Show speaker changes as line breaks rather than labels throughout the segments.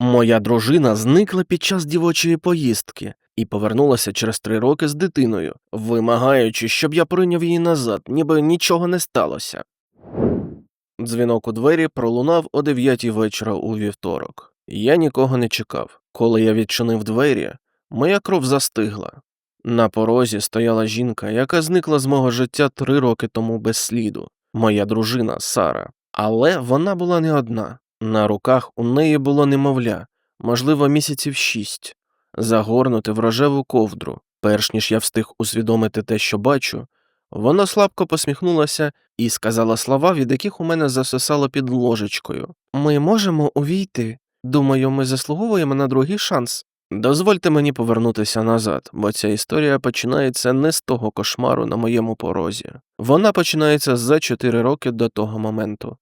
Моя дружина зникла під час дівочої поїздки і повернулася через три роки з дитиною, вимагаючи, щоб я прийняв її назад, ніби нічого не сталося. Дзвінок у двері пролунав о дев'ятій вечора у вівторок. Я нікого не чекав. Коли я відчинив двері, моя кров застигла. На порозі стояла жінка, яка зникла з мого життя три роки тому без сліду, моя дружина Сара. Але вона була не одна. На руках у неї було немовля, можливо, місяців шість, загорнуте в рожеву ковдру. Перш ніж я встиг усвідомити те, що бачу, вона слабко посміхнулася і сказала слова, від яких у мене засосало під ложечкою. Ми можемо увійти. Думаю, ми заслуговуємо на другий шанс. Дозвольте мені повернутися назад, бо ця історія починається не з того кошмару на моєму порозі. Вона починається за чотири роки до того моменту,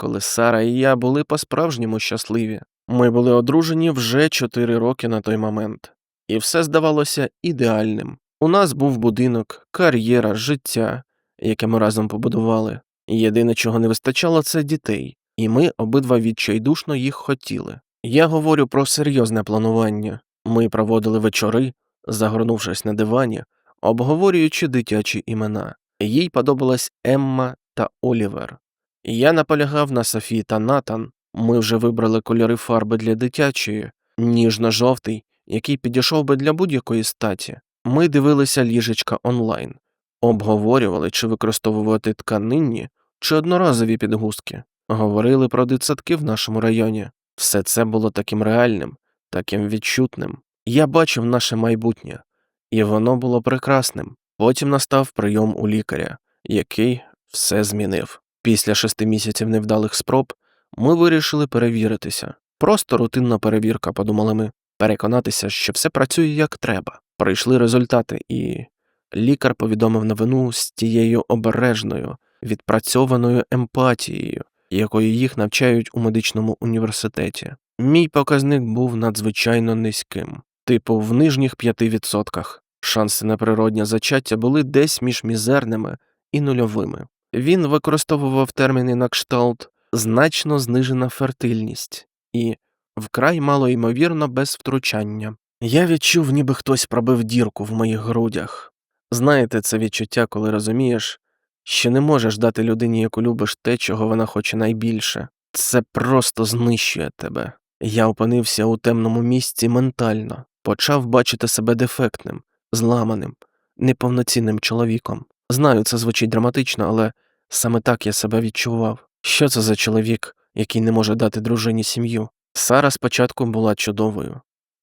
коли Сара і я були по-справжньому щасливі. Ми були одружені вже чотири роки на той момент, і все здавалося ідеальним. У нас був будинок, кар'єра, життя, яке ми разом побудували. Єдине, чого не вистачало, це дітей, і ми обидва відчайдушно їх хотіли. Я говорю про серйозне планування. Ми проводили вечори, загорнувшись на дивані, обговорюючи дитячі імена. Їй подобалась Емма та Олівер. Я наполягав на Софії та Натан. Ми вже вибрали кольори фарби для дитячої, ніжно-жовтий, який підійшов би для будь-якої статі. Ми дивилися ліжечка онлайн, обговорювали, чи використовувати тканинні чи одноразові підгузки, говорили про дитсадки в нашому районі. Все це було таким реальним, таким відчутним. Я бачив наше майбутнє, і воно було прекрасним. Потім настав прийом у лікаря, який все змінив. Після шести місяців невдалих спроб ми вирішили перевіритися. Просто рутинна перевірка, подумали ми, переконатися, що все працює як треба. Прийшли результати, і лікар повідомив новину з тією обережною, відпрацьованою емпатією, якої їх навчають у медичному університеті. Мій показник був надзвичайно низьким, типу в нижніх 5%. Шанси на природнє зачаття були десь між мізерними і нульовими. Він використовував терміни на кшталт значно знижена фертильність і вкрай малоймовірно без втручання. Я відчув, ніби хтось пробив дірку в моїх грудях. Знаєте, це відчуття, коли розумієш, що не можеш дати людині, яку любиш, те, чого вона хоче найбільше. Це просто знищує тебе. Я опинився у темному місці ментально, почав бачити себе дефектним, зламаним, неповноцінним чоловіком. Знаю, це звучить драматично, але саме так я себе відчував. Що це за чоловік, який не може дати дружині сім'ю? Сара спочатку була чудовою.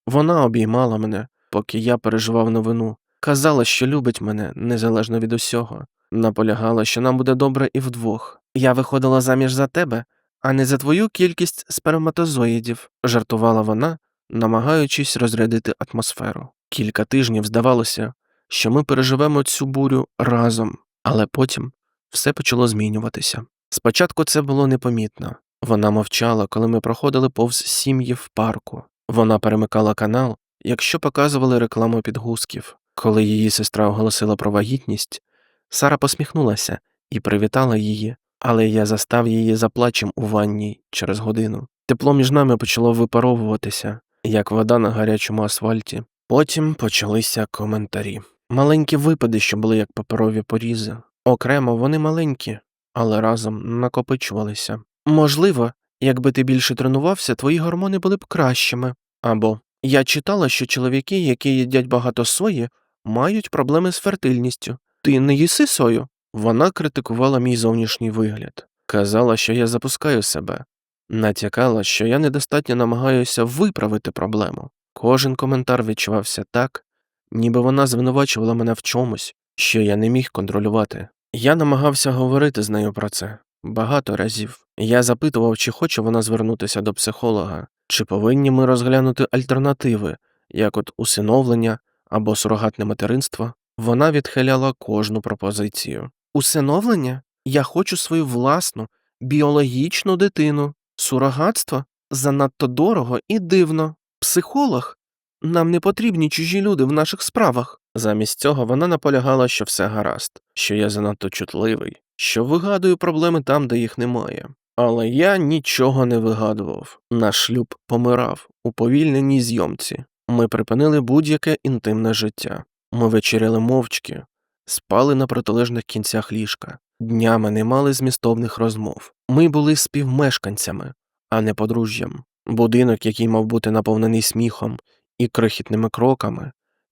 Вона обіймала мене, поки я переживав новину, казала, що любить мене незалежно від усього, наполягала, що нам буде добре і вдвох. Я виходила заміж за тебе, а не за твою кількість сперматозоїдів, жартувала вона, намагаючись розрядити атмосферу. Кілька тижнів здавалося, що ми переживемо цю бурю разом, але потім все почало змінюватися. Спочатку це було непомітно. Вона мовчала, коли ми проходили повз сім'ї в парку. Вона перемикала канал, якщо показували рекламу підгузків. Коли її сестра оголосила про вагітність, Сара посміхнулася і привітала її, але я застав її за плачем у ванні через годину. Тепло між нами почало випаровуватися, як вода на гарячому асфальті. Потім почалися коментарі. Маленькі випади, що були як паперові порізи. Окремо вони маленькі, але разом накопичувалися. Можливо, якби ти більше тренувався, твої гормони були б кращими. Або я читала, що чоловіки, які їдять багато сої, мають проблеми з фертильністю. Ти не їси сою? Вона критикувала мій зовнішній вигляд, казала, що я запускаю себе, натякала, що я недостатньо намагаюся виправити проблему. Кожен коментар відчувався так, ніби вона звинувачувала мене в чомусь, що я не міг контролювати. Я намагався говорити з нею про це багато разів. Я запитував, чи хоче вона звернутися до психолога, чи повинні ми розглянути альтернативи, як от усиновлення або сурогатне материнство. Вона відхиляла кожну пропозицію. Усиновлення? Я хочу свою власну, біологічну дитину. Сурогатство занадто дорого і дивно. Психолог? Нам не потрібні чужі люди в наших справах. Замість цього вона наполягала, що все гаразд, що я занадто чутливий, що вигадую проблеми там, де їх немає. Але я нічого не вигадував. Наш шлюб помирав у повільненій зйомці. Ми припинили будь-яке інтимне життя. Ми вечеряли мовчки, спали на протилежних кінцях ліжка, днями не мали змістовних розмов. Ми були співмешканцями, а не подружжям. Будинок, який мав бути наповнений сміхом і крихітними кроками,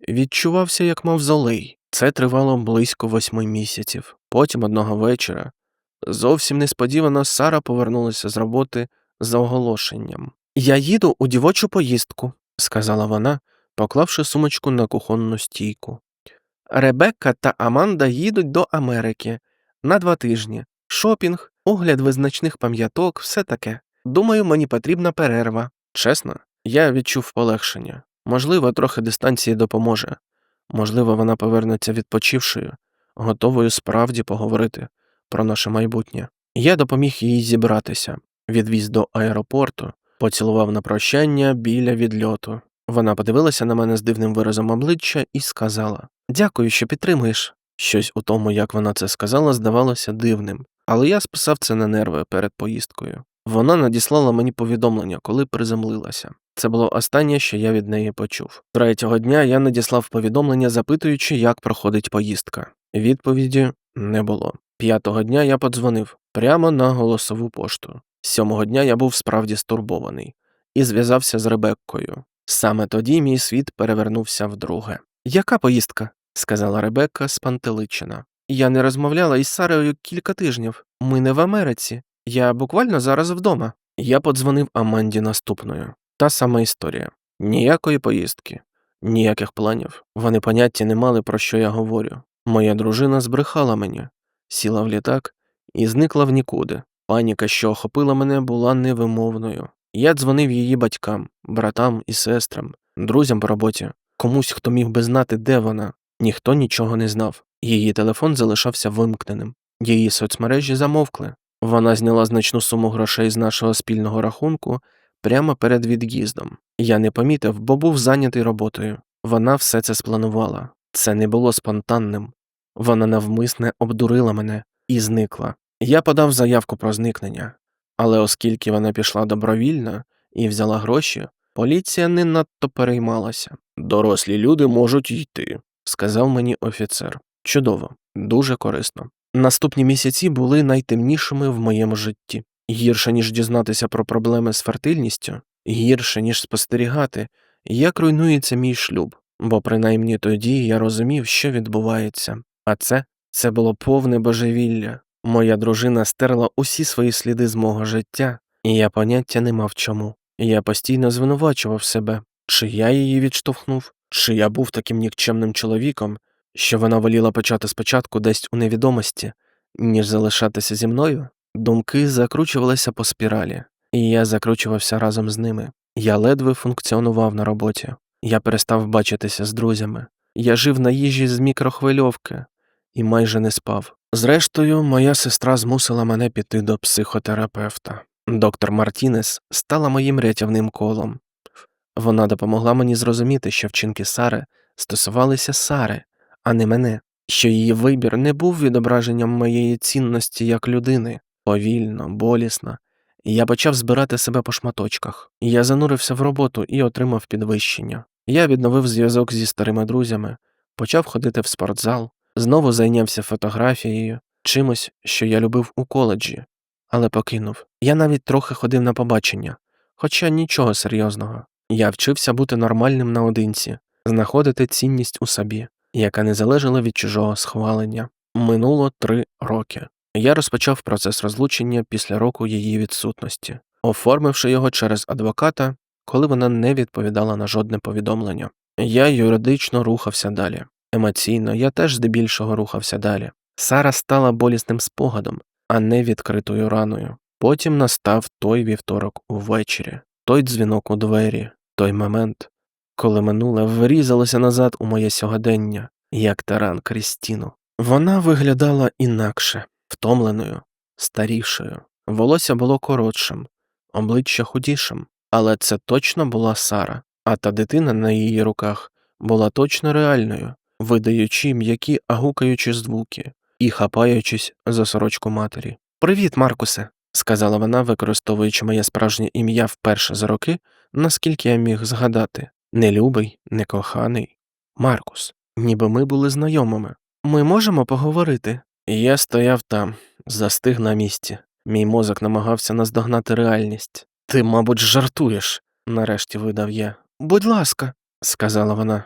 відчувався як мавзолей. Це тривало близько восьми місяців. Потім одного вечора зовсім несподівано Сара повернулася з роботи за оголошенням. Я їду у дівочу поїздку, сказала вона, поклавши сумочку на кухонну стійку. Ребекка та Аманда їдуть до Америки на два тижні. Шопінг, огляд визначних пам'яток, все таке. Думаю, мені потрібна перерва. Чесно, я відчув полегшення. Можливо, трохи дистанції допоможе. Можливо, вона повернеться відпочившою, готовою справді поговорити про наше майбутнє. Я допоміг їй зібратися, відвіз до аеропорту, поцілував на прощання біля відльоту. Вона подивилася на мене з дивним виразом обличчя і сказала Дякую, що підтримуєш. Щось у тому, як вона це сказала, здавалося дивним, але я списав це на нерви перед поїздкою. Вона надіслала мені повідомлення, коли приземлилася. Це було останнє, що я від неї почув. Третього дня я надіслав повідомлення, запитуючи, як проходить поїздка. Відповіді не було. П'ятого дня я подзвонив прямо на голосову пошту. Сьомого дня я був справді стурбований і зв'язався з Ребеккою. Саме тоді мій світ перевернувся вдруге. Яка поїздка? сказала Ребекка спантеличена. Я не розмовляла із Сарою кілька тижнів. Ми не в Америці. Я буквально зараз вдома. Я подзвонив Аманді наступною. Та сама історія. Ніякої поїздки, ніяких планів. Вони поняття не мали, про що я говорю. Моя дружина збрехала мені, сіла в літак і зникла в нікуди. Паніка, що охопила мене, була невимовною. Я дзвонив її батькам, братам і сестрам, друзям по роботі, комусь, хто міг би знати, де вона. Ніхто нічого не знав. Її телефон залишався вимкненим. Її соцмережі замовкли. Вона зняла значну суму грошей з нашого спільного рахунку прямо перед від'їздом. Я не помітив, бо був зайнятий роботою. Вона все це спланувала. Це не було спонтанним. Вона навмисне обдурила мене і зникла. Я подав заявку про зникнення, але оскільки вона пішла добровільно і взяла гроші, поліція не надто переймалася. Дорослі люди можуть йти, сказав мені офіцер. Чудово, дуже корисно. Наступні місяці були найтемнішими в моєму житті. Гірше, ніж дізнатися про проблеми з фертильністю, гірше, ніж спостерігати, як руйнується мій шлюб, бо принаймні тоді я розумів, що відбувається. А це це було повне божевілля. Моя дружина стерла усі свої сліди з мого життя, і я поняття не мав чому. Я постійно звинувачував себе, чи я її відштовхнув, чи я був таким нікчемним чоловіком, що вона воліла почати спочатку десь у невідомості, ніж залишатися зі мною. Думки закручувалися по спіралі, і я закручувався разом з ними. Я ледве функціонував на роботі. Я перестав бачитися з друзями. Я жив на їжі з мікрохвильовки і майже не спав. Зрештою, моя сестра змусила мене піти до психотерапевта. Доктор Мартінес стала моїм рятівним колом. Вона допомогла мені зрозуміти, що вчинки Сари стосувалися Сари, а не мене, що її вибір не був відображенням моєї цінності як людини. Повільно, болісно, я почав збирати себе по шматочках. Я занурився в роботу і отримав підвищення. Я відновив зв'язок зі старими друзями, почав ходити в спортзал, знову зайнявся фотографією, чимось, що я любив у коледжі, але покинув. Я навіть трохи ходив на побачення, хоча нічого серйозного. Я вчився бути нормальним наодинці, знаходити цінність у собі, яка не залежала від чужого схвалення. Минуло три роки. Я розпочав процес розлучення після року її відсутності, оформивши його через адвоката, коли вона не відповідала на жодне повідомлення. Я юридично рухався далі. Емоційно я теж здебільшого рухався далі. Сара стала болісним спогадом, а не відкритою раною. Потім настав той вівторок увечері, той дзвінок у двері, той момент, коли минуле врізалося назад у моє сьогодення, як таран Крістіну. Вона виглядала інакше втомленою, старішою. Волосся було коротшим, обличчя худішим, але це точно була Сара, а та дитина на її руках була точно реальною, видаючи м'які агукаючі звуки і хапаючись за сорочку матері. Привіт, Маркусе, сказала вона, використовуючи моє справжнє ім'я вперше за роки, наскільки я міг згадати. Не любий, не. Маркус, ніби ми були знайомими. Ми можемо поговорити? Я стояв там, застиг на місці. Мій мозок намагався наздогнати реальність. Ти, мабуть, жартуєш, нарешті видав я. Будь ласка, сказала вона,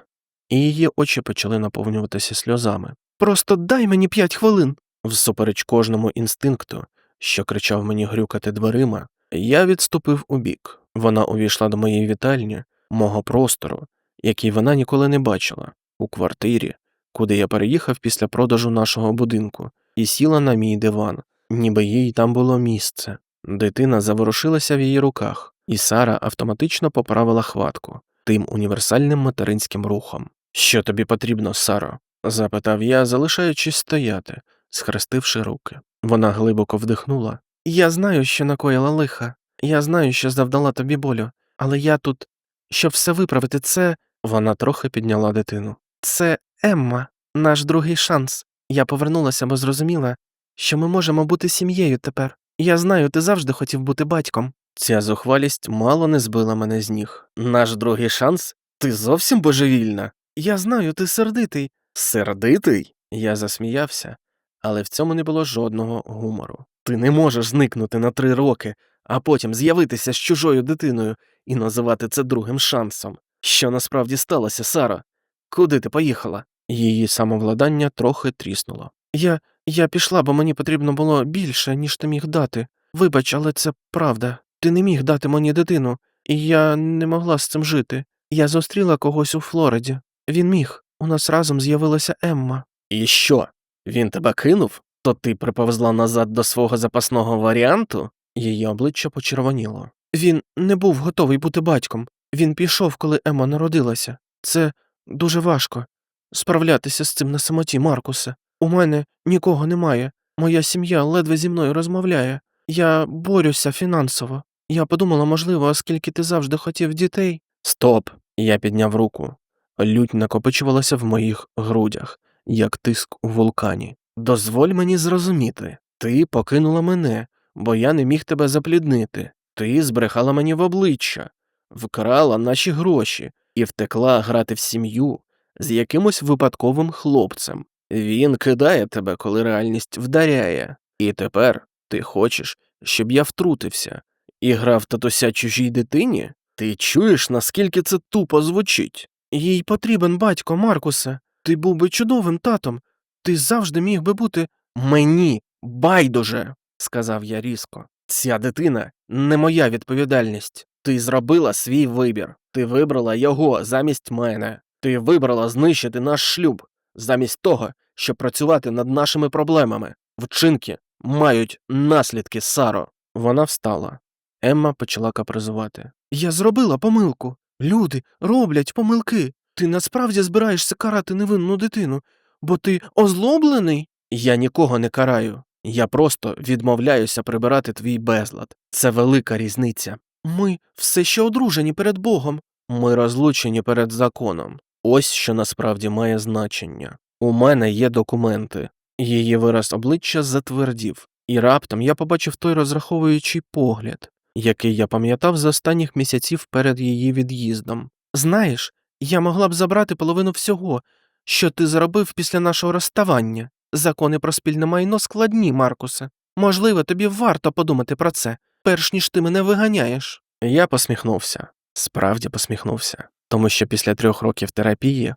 і її очі почали наповнюватися сльозами. Просто дай мені п'ять хвилин. Всупереч кожному інстинкту, що кричав мені грюкати дверима, я відступив убік. Вона увійшла до моєї вітальні, мого простору, який вона ніколи не бачила, у квартирі, куди я переїхав після продажу нашого будинку, і сіла на мій диван, ніби їй там було місце. Дитина заворушилася в її руках, і Сара автоматично поправила хватку тим універсальним материнським рухом. Що тобі потрібно, Саро? запитав я, залишаючись стояти, схрестивши руки. Вона глибоко вдихнула. Я знаю, що накоїла лиха. Я знаю, що завдала тобі болю, але я тут, щоб все виправити, це. Вона трохи підняла дитину. Це Емма, наш другий шанс. Я повернулася, бо зрозуміла, що ми можемо бути сім'єю тепер. Я знаю, ти завжди хотів бути батьком. Ця зухвалість мало не збила мене з ніг. Наш другий шанс? Ти зовсім божевільна. Я знаю, ти сердитий. Сердитий? Я засміявся, але в цьому не було жодного гумору. Ти не можеш зникнути на три роки, а потім з'явитися з чужою дитиною і називати це другим шансом. Що насправді сталося, Сара? Куди ти поїхала? Її самовладання трохи тріснуло. Я я пішла, бо мені потрібно було більше, ніж ти міг дати. Вибач, але це правда. Ти не міг дати мені дитину, і я не могла з цим жити. Я зустріла когось у Флориді. Він міг. У нас разом з'явилася Емма. І що? Він тебе кинув? То ти приповзла назад до свого запасного варіанту? Її обличчя почервоніло. Він не був готовий бути батьком. Він пішов, коли Емма народилася. Це дуже важко справлятися з цим на самоті, Маркусе. У мене нікого немає. Моя сім'я ледве зі мною розмовляє. Я борюся фінансово. Я подумала, можливо, оскільки ти завжди хотів дітей. Стоп. Я підняв руку. Лють накопичувалася в моїх грудях, як тиск у вулкані. Дозволь мені зрозуміти, ти покинула мене, бо я не міг тебе запліднити. Ти збрехала мені в обличчя, вкрала наші гроші і втекла грати в сім'ю з якимось випадковим хлопцем. Він кидає тебе, коли реальність вдаряє, і тепер ти хочеш, щоб я втрутився і грав татуся чужій дитині? Ти чуєш, наскільки це тупо звучить? Їй потрібен батько, Маркусе. Ти був би чудовим татом. Ти завжди міг би бути мені байдуже, сказав я різко. Ця дитина не моя відповідальність. Ти зробила свій вибір. Ти вибрала його замість мене. Ти вибрала знищити наш шлюб замість того, щоб працювати над нашими проблемами. Вчинки мають наслідки, Саро. Вона встала. Емма почала капризувати. Я зробила помилку. Люди роблять помилки. Ти насправді збираєшся карати невинну дитину, бо ти озлоблений? Я нікого не караю. Я просто відмовляюся прибирати твій безлад. Це велика різниця. Ми все ще одружені перед Богом. Ми розлучені перед законом. Ось що насправді має значення. У мене є документи. Її вираз обличчя затвердів, і раптом я побачив той розраховуючий погляд, який я пам'ятав з останніх місяців перед її від'їздом. Знаєш, я могла б забрати половину всього, що ти зробив після нашого розставання. Закони про спільне майно складні, Маркусе. Можливо, тобі варто подумати про це, перш ніж ти мене виганяєш. Я посміхнувся, справді посміхнувся, тому що після трьох років терапії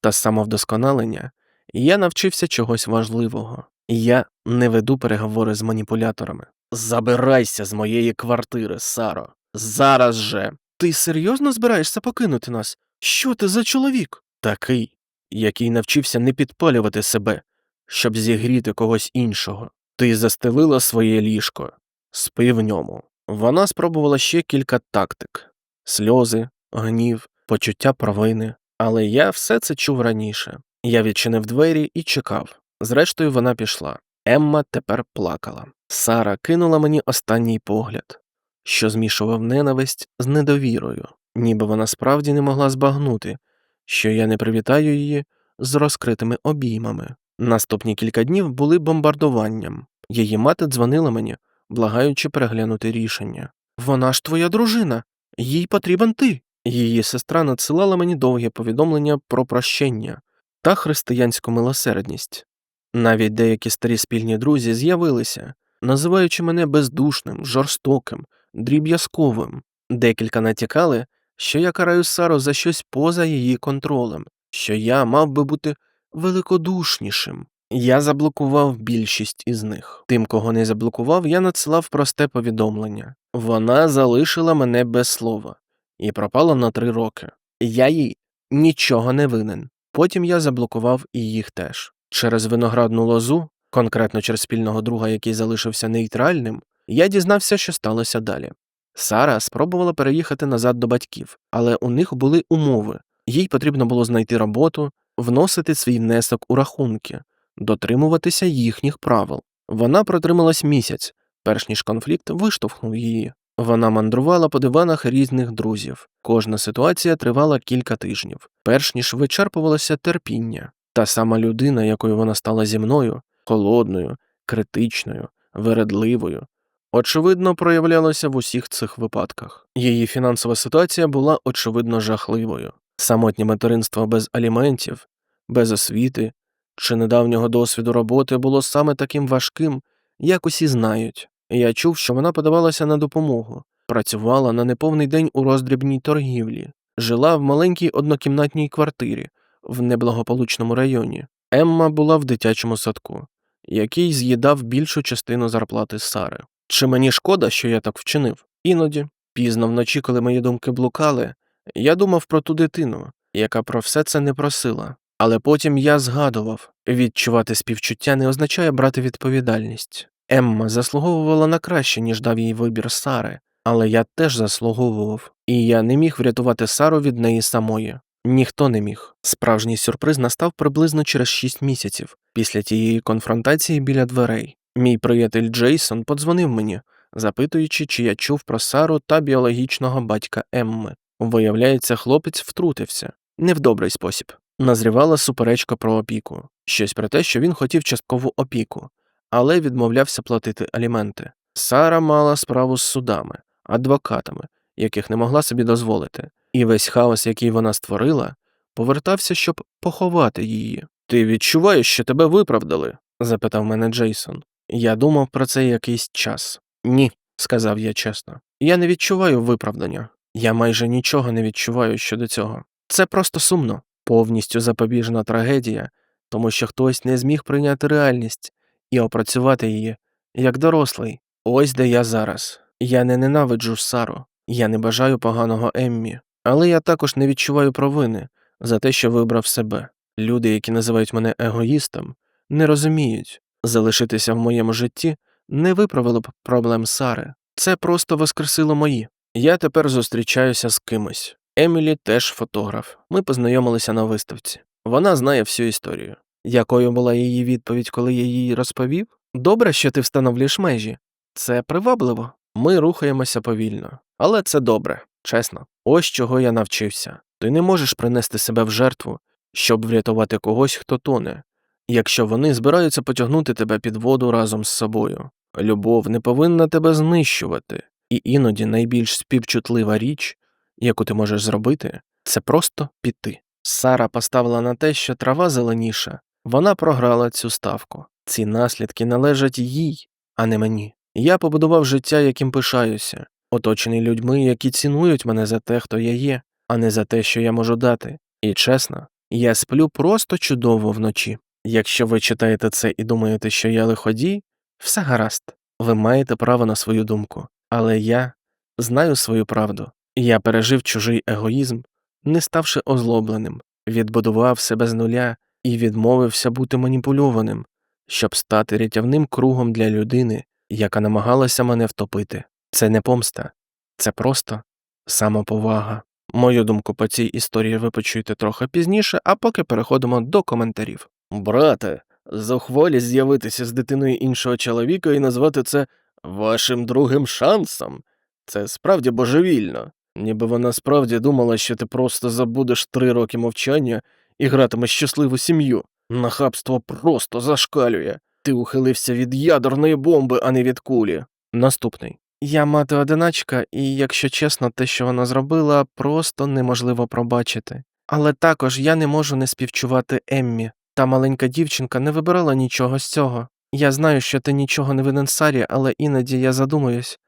та самовдосконалення я навчився чогось важливого. Я не веду переговори з маніпуляторами. Забирайся з моєї квартири, Саро. Зараз же. Ти серйозно збираєшся покинути нас? Що ти за чоловік? Такий, який навчився не підпалювати себе, щоб зігріти когось іншого. Ти застелила своє ліжко, спи в ньому. Вона спробувала ще кілька тактик сльози, гнів, почуття провини, але я все це чув раніше. Я відчинив двері і чекав. Зрештою, вона пішла. Емма тепер плакала. Сара кинула мені останній погляд, що змішував ненависть з недовірою, ніби вона справді не могла збагнути, що я не привітаю її з розкритими обіймами. Наступні кілька днів були бомбардуванням. Її мати дзвонила мені, благаючи переглянути рішення. Вона ж твоя дружина, їй потрібен ти. Її сестра надсилала мені довге повідомлення про прощення та християнську милосердність. Навіть деякі старі спільні друзі з'явилися, називаючи мене бездушним, жорстоким, дріб'язковим. Декілька натякали, що я караю Сару за щось поза її контролем, що я мав би бути великодушнішим. Я заблокував більшість із них. Тим, кого не заблокував, я надсилав просте повідомлення. Вона залишила мене без слова і пропала на три роки. Я їй нічого не винен. Потім я заблокував і їх теж. Через виноградну лозу, конкретно через спільного друга, який залишився нейтральним, я дізнався, що сталося далі. Сара спробувала переїхати назад до батьків, але у них були умови. Їй потрібно було знайти роботу, вносити свій внесок у рахунки, дотримуватися їхніх правил. Вона протрималась місяць, перш ніж конфлікт виштовхнув її. Вона мандрувала по диванах різних друзів. Кожна ситуація тривала кілька тижнів, перш ніж вичерпувалося терпіння. Та сама людина, якою вона стала зі мною, холодною, критичною, вередливою, очевидно, проявлялася в усіх цих випадках. Її фінансова ситуація була очевидно жахливою. Самотнє материнство без аліментів, без освіти чи недавнього досвіду роботи було саме таким важким, як усі знають. Я чув, що вона подавалася на допомогу, працювала на неповний день у роздрібній торгівлі, жила в маленькій однокімнатній квартирі в неблагополучному районі. Емма була в дитячому садку, який з'їдав більшу частину зарплати Сари. Чи мені шкода, що я так вчинив? Іноді, пізно вночі, коли мої думки блукали, я думав про ту дитину, яка про все це не просила. Але потім я згадував відчувати співчуття не означає брати відповідальність. Емма заслуговувала на краще, ніж дав їй вибір Сари, але я теж заслуговував, і я не міг врятувати Сару від неї самої. Ніхто не міг. Справжній сюрприз настав приблизно через шість місяців після тієї конфронтації біля дверей. Мій приятель Джейсон подзвонив мені, запитуючи, чи я чув про Сару та біологічного батька Емми. Виявляється, хлопець втрутився не в добрий спосіб. Назрівала суперечка про опіку, щось про те, що він хотів часткову опіку, але відмовлявся платити аліменти. Сара мала справу з судами, адвокатами, яких не могла собі дозволити, і весь хаос, який вона створила, повертався, щоб поховати її. Ти відчуваєш, що тебе виправдали? запитав мене Джейсон. Я думав про це якийсь час. Ні, сказав я чесно. Я не відчуваю виправдання. Я майже нічого не відчуваю щодо цього. Це просто сумно, повністю запобіжна трагедія, тому що хтось не зміг прийняти реальність і опрацювати її як дорослий. Ось де я зараз. Я не ненавиджу Сару, я не бажаю поганого Еммі, але я також не відчуваю провини за те, що вибрав себе. Люди, які називають мене егоїстом, не розуміють, залишитися в моєму житті не виправило б проблем Сари. Це просто воскресило мої. Я тепер зустрічаюся з кимось. Емілі теж фотограф. Ми познайомилися на виставці. Вона знає всю історію. Якою була її відповідь, коли я їй розповів? Добре, що ти встановлюєш межі. Це привабливо. Ми рухаємося повільно. Але це добре, чесно. Ось чого я навчився. Ти не можеш принести себе в жертву, щоб врятувати когось, хто тоне, якщо вони збираються потягнути тебе під воду разом з собою. Любов не повинна тебе знищувати, і іноді найбільш співчутлива річ, яку ти можеш зробити, це просто піти. Сара поставила на те, що трава зеленіша, вона програла цю ставку. Ці наслідки належать їй, а не мені. Я побудував життя, яким пишаюся, оточений людьми, які цінують мене за те, хто я є, а не за те, що я можу дати. І чесно, я сплю просто чудово вночі. Якщо ви читаєте це і думаєте, що я лиходій, все гаразд, ви маєте право на свою думку, але я знаю свою правду. Я пережив чужий егоїзм, не ставши озлобленим, відбудував себе з нуля і відмовився бути маніпульованим, щоб стати рятівним кругом для людини, яка намагалася мене втопити. Це не помста, це просто самоповага. Мою думку по цій історії ви почуєте трохи пізніше, а поки переходимо до коментарів. Брате, зухвалість з'явитися з дитиною іншого чоловіка і назвати це вашим другим шансом. Це справді божевільно. Ніби вона справді думала, що ти просто забудеш три роки мовчання і гратимеш щасливу сім'ю. Нахабство просто зашкалює. Ти ухилився від ядерної бомби, а не від кулі. Наступний. Я мати одиначка, і, якщо чесно, те, що вона зробила, просто неможливо пробачити. Але також я не можу не співчувати Еммі. Та маленька дівчинка не вибирала нічого з цього. Я знаю, що ти нічого не винен Сарі, але іноді я задумуюсь,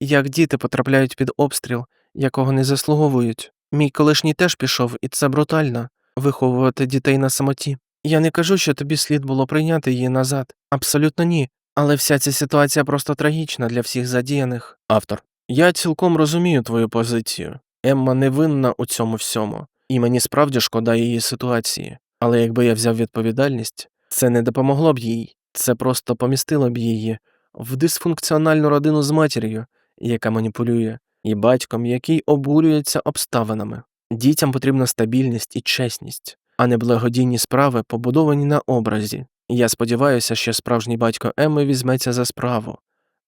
як діти потрапляють під обстріл, якого не заслуговують. Мій колишній теж пішов, і це брутально виховувати дітей на самоті. Я не кажу, що тобі слід було прийняти її назад. Абсолютно ні. Але вся ця ситуація просто трагічна для всіх задіяних. Автор. Я цілком розумію твою позицію. Емма не винна у цьому всьому, і мені справді шкода її ситуації. Але якби я взяв відповідальність, це не допомогло б їй, це просто помістило б її в дисфункціональну родину з матір'ю, яка маніпулює, і батьком, який обурюється обставинами. Дітям потрібна стабільність і чесність, а не благодійні справи, побудовані на образі. Я сподіваюся, що справжній батько Емми візьметься за справу,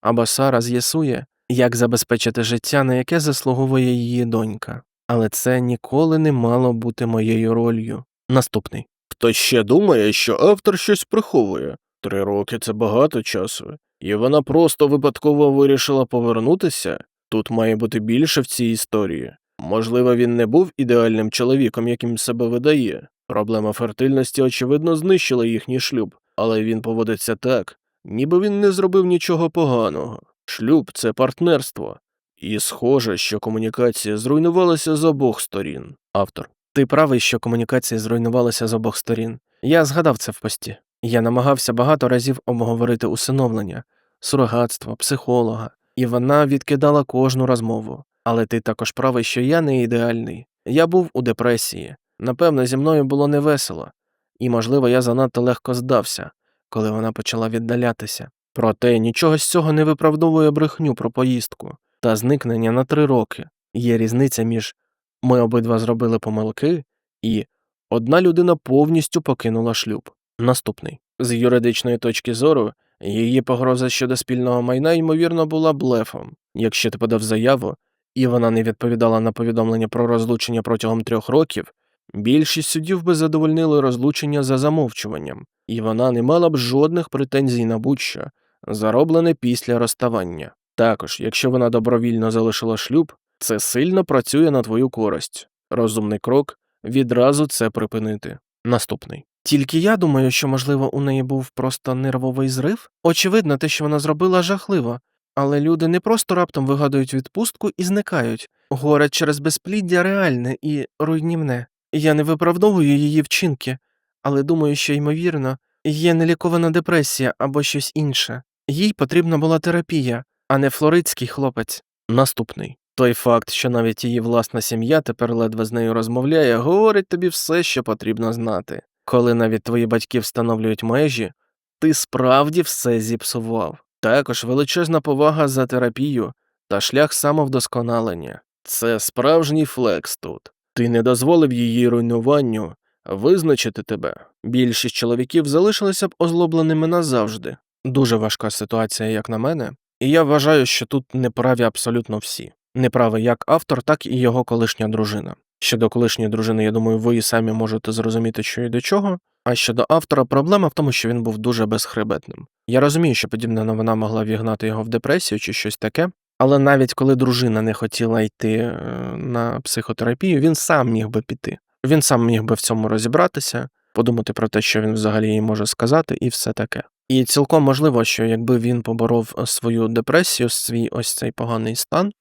або Сара з'ясує, як забезпечити життя, на яке заслуговує її донька. Але це ніколи не мало бути моєю ролью. Наступний.
Хто ще думає, що автор щось приховує? Три роки це багато часу, і вона просто випадково вирішила повернутися. Тут має бути більше в цій історії. Можливо, він не був ідеальним чоловіком, яким себе видає. Проблема фертильності, очевидно, знищила їхній шлюб, але він поводиться так, ніби він не зробив нічого поганого. Шлюб це партнерство. І схоже, що комунікація зруйнувалася з обох сторін.
Автор. Ти правий, що комунікація зруйнувалася з обох сторін. Я згадав це в пості. Я намагався багато разів обговорити усиновлення, сурогатство, психолога, і вона відкидала кожну розмову. Але ти також правий, що я не ідеальний. Я був у депресії. Напевно, зі мною було невесело, і, можливо, я занадто легко здався, коли вона почала віддалятися. Проте нічого з цього не виправдовує брехню про поїздку та зникнення на три роки. Є різниця між ми обидва зробили помилки, і одна людина повністю покинула шлюб. Наступний. З юридичної точки зору, її погроза щодо спільного майна, ймовірно, була блефом. Якщо ти подав заяву, і вона не відповідала на повідомлення про розлучення протягом трьох років, більшість судів би задовольнили розлучення за замовчуванням, і вона не мала б жодних претензій на будь-що, зароблене після розставання. Також, якщо вона добровільно залишила шлюб, це сильно працює на твою користь. Розумний крок відразу це припинити. Наступний. Тільки я думаю, що, можливо, у неї був просто нервовий зрив. Очевидно, те, що вона зробила, жахливо. Але люди не просто раптом вигадують відпустку і зникають. Горе через безпліддя реальне і руйнівне. Я не виправдовую її вчинки, але думаю, що, ймовірно, є нелікована депресія або щось інше. Їй потрібна була терапія, а не флоридський хлопець. Наступний. Той факт, що навіть її власна сім'я тепер ледве з нею розмовляє, говорить тобі все, що потрібно знати. Коли навіть твої батьки встановлюють межі, ти справді все зіпсував. Також величезна повага за терапію та шлях самовдосконалення. Це справжній флекс тут. Ти не дозволив її руйнуванню визначити тебе. Більшість чоловіків залишилися б озлобленими назавжди. Дуже важка ситуація, як на мене, і я вважаю, що тут неправі абсолютно всі. Неправий як автор, так і його колишня дружина. Щодо колишньої дружини, я думаю, ви і самі можете зрозуміти, що і до чого. А щодо автора, проблема в тому, що він був дуже безхребетним. Я розумію, що подібна новина могла вігнати його в депресію чи щось таке, але навіть коли дружина не хотіла йти е, на психотерапію, він сам міг би піти. Він сам міг би в цьому розібратися, подумати про те, що він взагалі їй може сказати, і все таке. І цілком можливо, що якби він поборов свою депресію, свій ось цей поганий стан,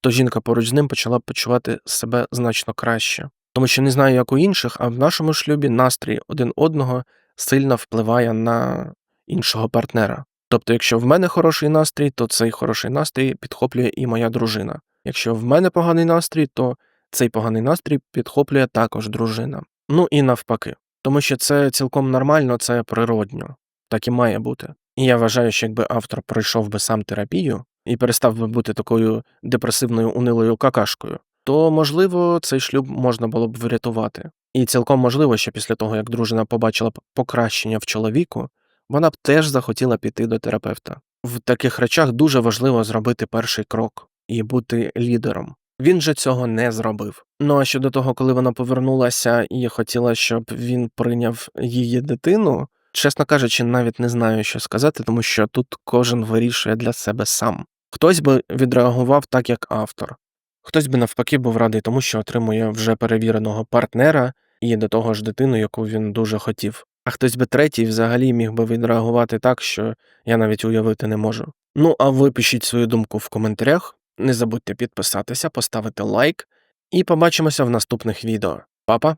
то жінка поруч з ним почала почувати себе значно краще. Тому що не знаю, як у інших, а в нашому шлюбі настрій один одного сильно впливає на іншого партнера. Тобто, якщо в мене хороший настрій, то цей хороший настрій підхоплює і моя дружина. Якщо в мене поганий настрій, то цей поганий настрій підхоплює також дружина. Ну і навпаки. Тому що це цілком нормально, це природньо, так і має бути. І я вважаю, що якби автор пройшов би сам терапію і перестав би бути такою депресивною унилою какашкою, то можливо цей шлюб можна було б врятувати. І цілком можливо, що після того, як дружина побачила б покращення в чоловіку, вона б теж захотіла піти до терапевта. В таких речах дуже важливо зробити перший крок і бути лідером. Він же цього не зробив. Ну а щодо того, коли вона повернулася і хотіла, щоб він прийняв її дитину, чесно кажучи, навіть не знаю, що сказати, тому що тут кожен вирішує для себе сам. Хтось би відреагував так, як автор. Хтось би навпаки був радий тому, що отримує вже перевіреного партнера і до того ж дитину, яку він дуже хотів. А хтось би третій взагалі міг би відреагувати так, що я навіть уявити не можу. Ну а ви пишіть свою думку в коментарях. Не забудьте підписатися, поставити лайк, і побачимося в наступних відео. Па-па!